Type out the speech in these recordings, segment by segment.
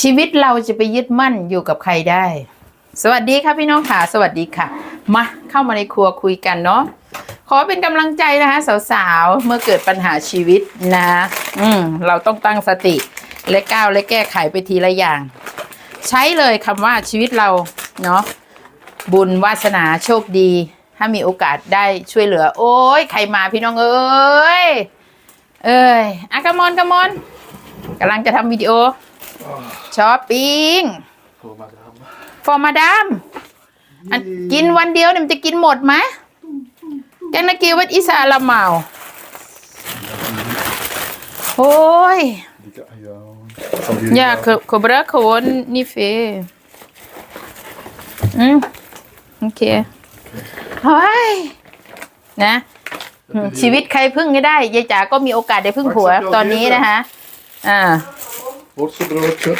ชีวิตเราจะไปยึดมั่นอยู่กับใครได้ สวัสดีค่ะพี่น้องค่ะ สวัสดีค่ะ มาเข้ามาในครัวคุยกันเนาะ ขอเป็นกำลังใจนะคะสาวๆ เมื่อเกิดปัญหาชีวิตนะ อืมเราต้องตั้งสติ และก้าวและแก้ไขไปทีละอย่าง ใช้เลยคำว่าชีวิตเราเนาะ บุญวาสนาโชคดี ถ้ามีโอกาสได้ช่วยเหลือ โอ้ยใครมาพี่น้องเอ้ย เอ้ยอะกมอนกมอนกำลังจะทำวิดีโอ ช้อปปิ้ง Voor madame. ฟอร์มาดามอันกินวันเดียวเนี่ยมันจะกินหมดไหมแกนากิวัดอิสาละเมาโอ้ย Die kan, ja. Zal die อย่าขบระขวนนี่เฟอืมโอเคเฮ้ยนะอืมชีวิตใครพึ่งไม่ได้ยายจ๋าก็มีโอกาสได้พึ่งผัวตอนนี้นะคะอ่า Worstenbroodje.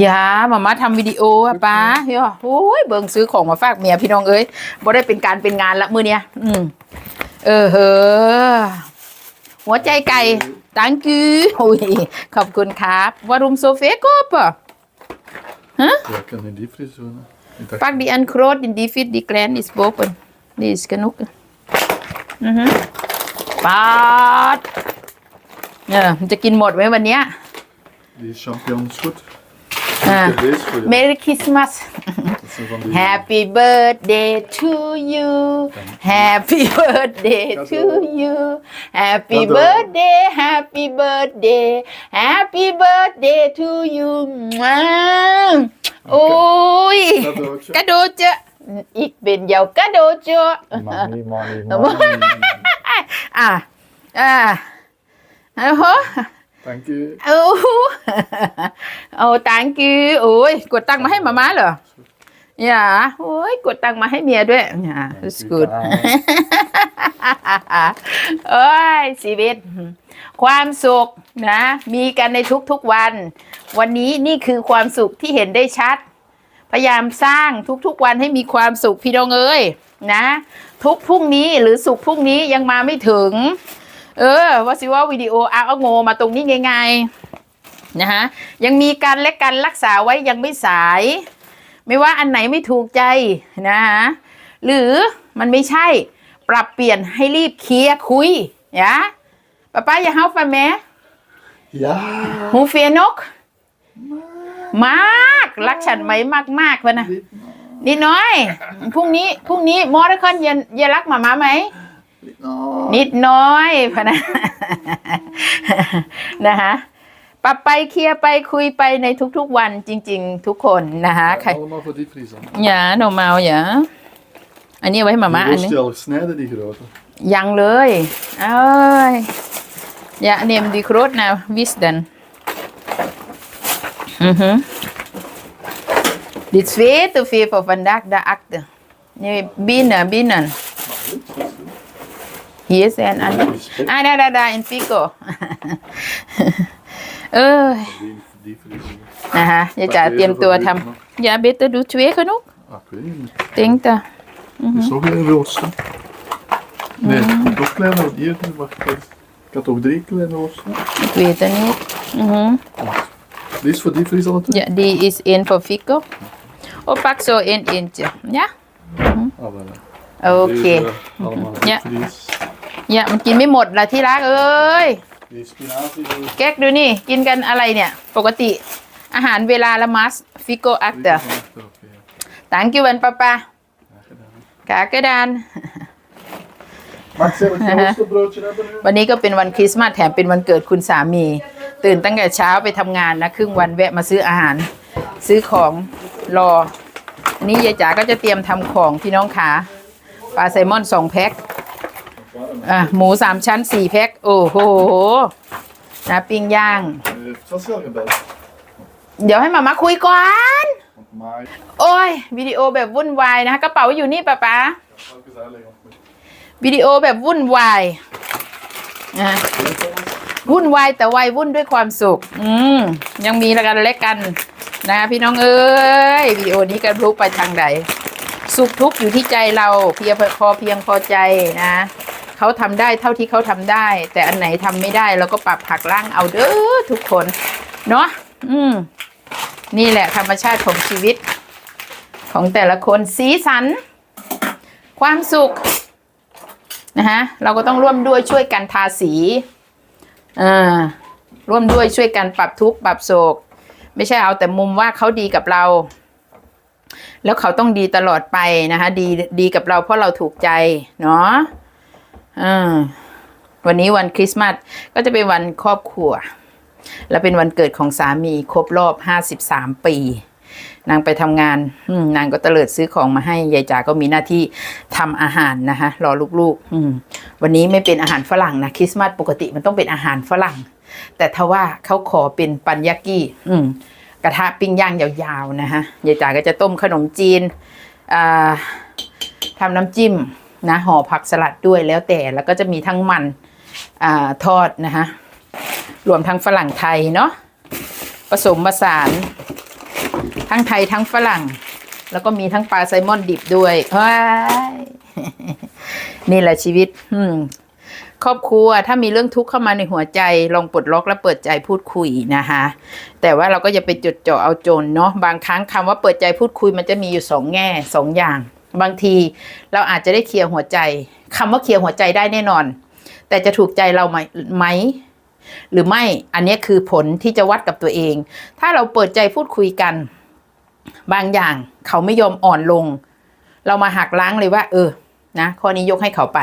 อย่ามามาทำวิดีโออะป้าเฮ้ยโอ้ยเบิ่งซื้อของมาฝากเมียพี่น้องเอ้ยบ่ได้เป็นการเป็นงานละมื้อเนี้ยอืมเออเฮอหัวใจไก่ตังกือโอ้ยขอบคุณครับวารุมโซเฟก็ปะ Ja, ik kan in die vries doen. hè. Ik dacht, ปักดีอันโครดดินดีฟิตดีแกรนอิสโบกนนี่สกนุกอือฮึปาดเนี่ยมันจะกินหมดไหมวันเนี้ย die champignon is goed. Ah. Ik heb deze voor je. เมรี่คริสต์มาส Dat zijn van die... Happy birthday to you Happy birthday to you Happy Cadeau. birthday Happy birthday Happy birthday to you mwah โอ้ย Cadeautje. กระโดดเจออีกเป็นเยาวกระโดดเจอ Money, money, money. อะอะ โอ้โห Dank u. โอ้โหโอ้ตังกี้โอ้ยกดตังค์มาให้มาม่าเหรออย่าโอ้ยกดตังค์มาให้เมียด้วยอย่า Dank it's u, good Daan. โอ้ยชีวิต ความสุขนะ มีกันในทุกๆวัน วันนี้นี่คือความสุขที่เห็นได้ชัด พยายามสร้างทุกๆวันให้มีความสุขพี่น้องเอ้ยนะ ทุกพรุ่งนี้หรือสุขพรุ่งนี้ยังมาไม่ถึง เออ ว่าสิว่าวิดีโอเอาเอาโงมาตรงนี้ไงๆนะฮะยังมีการและการรักษาไว้ยังไม่สาย ไม่ว่าอันไหนไม่ถูกใจนะฮะหรือมันไม่ใช่ปรับเปลี่ยนให้รีบเคลียร์คุยยะป้าป้าอย่าเฮาฟันแม่ Ja. หูเฟียนก มาก รักฉันไหมมากมากๆวะนะ Liep นิดน้อยพรุ่งนี้พรุ่งนี้มอร์คอนยันยันรักหมาม้าไหม nou. นิดน้อยพะนะนะคะปรับไปเคลียร์ไปคุยไปในทุกๆวันจริง ๆ ทุกคนนะคะใคร Allemaal voor die vries dan. อย่าหนูเมาอย่าอันนี้เอาไว้ให้หมาม่า Die อัน worst นี้ die al gesneden, die grote. ยังเลยเอ้ยอย่าเนมดีโครดนะวิสดันอือฮึ Dit veel te veel voor vandaag de akte. Nee, binnen, binnen. Hier zijn alle. Ah, daar, daar, daar, in Pico. เออ Die, die vries. นะคะยายจ๋าเตรียมตัวทำอย่าเบตดูช่ วยเขานุก Ah, ik weet niet. เต็งตา Het is nog een roosje. Nee, nog kleiner. Hier, wacht even. Ik had ook drie kleine roosjes. เวตานี้อือฮึ Die is voor die vries al het. Ja, die is in voor Fico. Oh, pak zo in eentje. Ja? Ah, voilà. โอ เค Deze, allemaal Ja. die vries. อย่ามันกินไม่หมดละที่รักเอ้ย Die spinazie. die- แก๊กดูนี่ กินกันอะไรเนี่ย ปกติอาหารเวลาละมัสฟิโกอักเตอ die van achter, oké, ja. ตังกิวันปะปะ Graag gedaan. ขากระดาน Max, heb ik een worstenbroodje hebben nu? วันนี้ก็เป็นวันคริสต์มาสแถมเป็นวันเกิดคุณสามี ตื่นตั้งแต่เช้าไปทำงานนะ ครึ่งวันแวะมาซื้ออาหาร ซื้อของรออันนี้ยายจ๋าก็จะเตรียมทำของพี่น้องขาปลาไซลมอนสองแพ็ค อะหมูสามชั้นสี่แพ็คโอ้โหนะปิ้งย่าง เดี๋ยวให้มามาคุยก่อน โอ้ยวิดีโอแบบวุ่นวายนะคะกระเป๋าอยู่นี่ป้าป๊าวิดีโอแบบวุ่นวายนะวุ่นวายแต่วัยวุ่นด้วยความสุข อืมยังมีละกันเล็กกันนะคะพี่น้องเอ้ยวิดีโอนี้กันพลุไปทางใดสุขทุกข์อยู่ที่ใจเราเพียงพอเพียงพอใจนะ เขาทำได้เท่าที่เขาทำได้ แต่อันไหนทำไม่ได้เราก็ปรับผักล่างเอาเด้อทุกคนเนาะอืม นี่แหละธรรมชาติของชีวิต ของแต่ละคนสีสัน ความสุขนะฮะเราก็ต้องร่วมด้วยช่วยกันทาสีอ่าร่วมด้วยช่วยกันปรับทุกข์ปรับโศก ไม่ใช่เอาแต่มุมว่าเขาดีกับเรา แล้วเขาต้องดีตลอดไปนะคะดีดีกับเราเพราะเราถูกใจเนาะ อ่าวันนี้วันคริสต์มาสก็จะเป็นวันครอบครัว และเป็นวันเกิดของสามีครบรอบ53ปี นางไปทำงานนางก็เตลิดซื้อของมาให้ยายจ๋าก็มีหน้าที่ทำอาหารนะคะรอลูกๆวันนี้ไม่เป็นอาหารฝรั่งนะคริสต์มาสปกติมันต้องเป็นอาหารฝรั่ง แต่ถ้าว่าเขาขอเป็นปันยากิอืมกระทะปิ้งย่างยาวๆนะคะยายจ๋าก็จะต้มขนมจีนทำน้ำจิ้ม นะห่อผักสลัดด้วยแล้วแต่แล้วก็จะมีทั้งมันอทอดนะคะรวมทั้งฝรั่งไทยเนาะผสมผสานทั้งไทยทั้งฝรั่ง แล้วก็มีทั้งปลาไซมอนดิบด้วยว้ายนี่แหละชีวิตครอบครัวถ้ามีเรื่องทุกข์เข้ามาในหัวใจลองปลดล็อกและเปิดใจพูดคุยนะคะแต่ว่าเราก็อย่าไปจดจ่อเอาจรเนาะบางครั้งคำว่าเปิดใจพูดคุยมันจะมีอยู่สองแง่สองอย่าง บางทีเราอาจจะได้เคลียร์หัวใจคำว่าเคลียร์หัวใจได้แน่นอน แต่จะถูกใจเราไหมไหม หรือไม่อันนี้คือผลที่จะวัดกับตัวเอง ถ้าเราเปิดใจพูดคุยกัน บางอย่างเขาไม่ยอมอ่อนลง เรามาหักล้างเลยว่า เออนะข้อนี้ยกให้เขาไป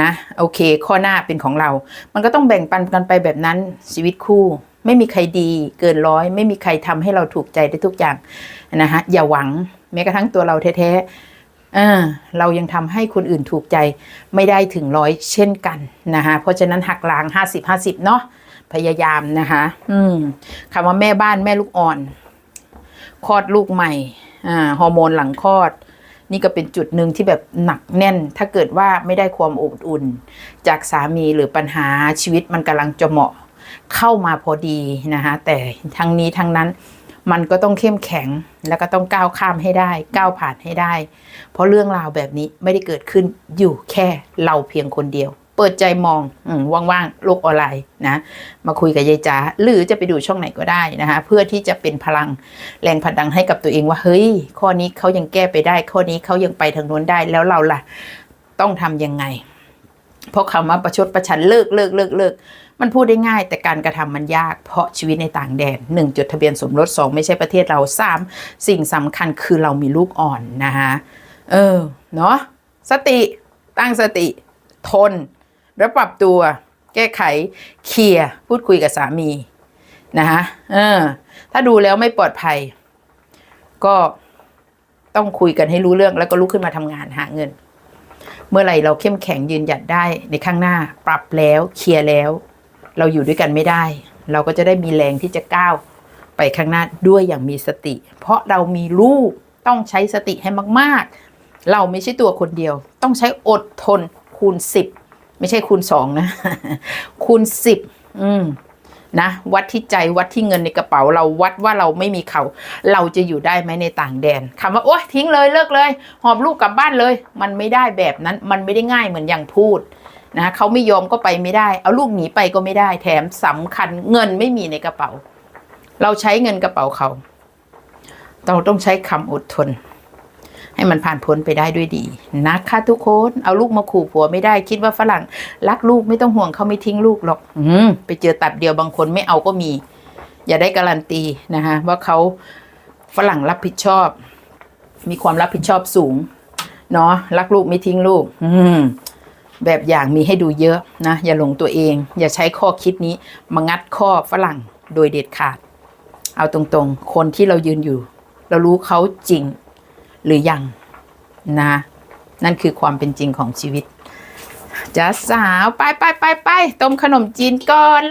นะ โอเค ข้อหน้าเป็นของเรา มันก็ต้องแบ่งปันกันไปแบบนั้นชีวิตคู่ ไม่มีใครดีเกินร้อย ไม่มีใครทำให้เราถูกใจได้ทุกอย่างนะฮะอย่าหวังแม้กระทั่งตัวเราแท้ๆเเรายังทำให้คนอื่นถูกใจไม่ได้ถึงร้อยเช่นกันนะคะเพราะฉะนั้นหักล้างห้าสิบห้าสิบเนาะพยายามนะคะอืมคำว่าแม่บ้านแม่ลูกอ่อนคลอดลูกใหม่อ่าฮอร์โมนหลังคลอด นี่ก็เป็นจุดหนึ่งที่แบบหนักแน่น ถ้าเกิดว่าไม่ได้ความอบอุ่น จากสามีหรือปัญหาชีวิตมันกำลังจะเหมาะ เข้ามาพอดีนะคะแต่ทั้งนี้ทั้งนั้นมันก็ต้องเข้มแข็งแล้วก็ต้องก้าวข้ามให้ได้ ก้าวผ่านให้ได้ เพราะเรื่องราวแบบนี้ไม่ได้เกิดขึ้นอยู่แค่เราเพียงคนเดียว เปิดใจมองอว่างๆโลกออนไลน์นะ มาคุยกับยายจ๋าหรือจะไปดูช่องไหนก็ได้นะคะ เพื่อที่จะเป็นพลังแรงผลักดันให้กับตัวเองว่า เฮ้ย ข้อนี้เขายังแก้ไปได้ ข้อนี้เขายังไปทางโน้นได้แล้วเราล่ะ ต้องทำยังไง เพราะคำว่าประชดประชันเลิกเลิกเลิกเลิกมันพูดได้ง่าย แต่การกระทำมันยาก เพราะชีวิตในต่างแดนหนึ่งจดทะเบียนสมรสสองไม่ใช่ประเทศเราสามสิ่งสำคัญคือเรามีลูกอ่อนนะคะเออเนาะสติตั้งสติทน แล้วปรับตัว แก้ไขเคลียร์พูดคุยกับสามีนะคะเออถ้าดูแล้วไม่ปลอดภัย ก็ต้องคุยกันให้รู้เรื่องแล้วก็ลุกขึ้นมาทำงานหาเงิน เมื่อไหร่เราเข้มแข็งยืนหยัดได้ในข้างหน้า ปรับแล้วเคลียร์แล้ว เราอยู่ด้วยกันไม่ได้ เราก็จะได้มีแรงที่จะก้าวไปข้างหน้าด้วยอย่างมีสติ เพราะเรามีลูกต้องใช้สติให้มาก ๆ เราไม่ใช่ตัวคนเดียว ต้องใช้อดทนคูณสิบไม่ใช่คูณสองนะ คูณสิบอืม นะวัดที่ใจวัดที่เงินในกระเป๋าเราวัดว่าเราไม่มีเขา เราจะอยู่ได้ไหมในต่างแดนคำว่าโอ๊ยทิ้งเลยเลิกเลย หอบลูกกลับบ้านเลย มันไม่ได้แบบนั้นมันไม่ได้ง่ายเหมือนอย่างพูดนะเขาไม่ยอมก็ไปไม่ได้ เอาลูกหนีไปก็ไม่ได้ แถมสำคัญเงินไม่มีในกระเป๋า เราใช้เงินกระเป๋าเขา เราต้องใช้คำอดทน ให้มันผ่านพ้นไปได้ด้วยดีนะคะทุกคนเอาลูกมาขู่ผัวไม่ได้คิดว่าฝรั่งรักลูกไม่ต้องห่วงเขาไม่ทิ้งลูกหรอก อืมไปเจอตัดเดียวบางคนไม่เอาก็มี อย่าได้การันตีนะคะว่าเขาฝรั่งรับผิดชอบ มีความรับผิดชอบสูงเนาะรักลูกไม่ทิ้งลูก อืมแบบอย่างมีให้ดูเยอะนะอย่าหลงตัวเอง อย่าใช้ข้อคิดนี้มางัดข้อฝรั่งโดยเด็ดขาด เอาตรงๆ คนที่เรายืนอยู่ เรารู้เขาจริง หรือยังนะนั่นคือความเป็นจริงของชีวิตจ้าสาวไปไปไปไปต้มขนมจีนก่อน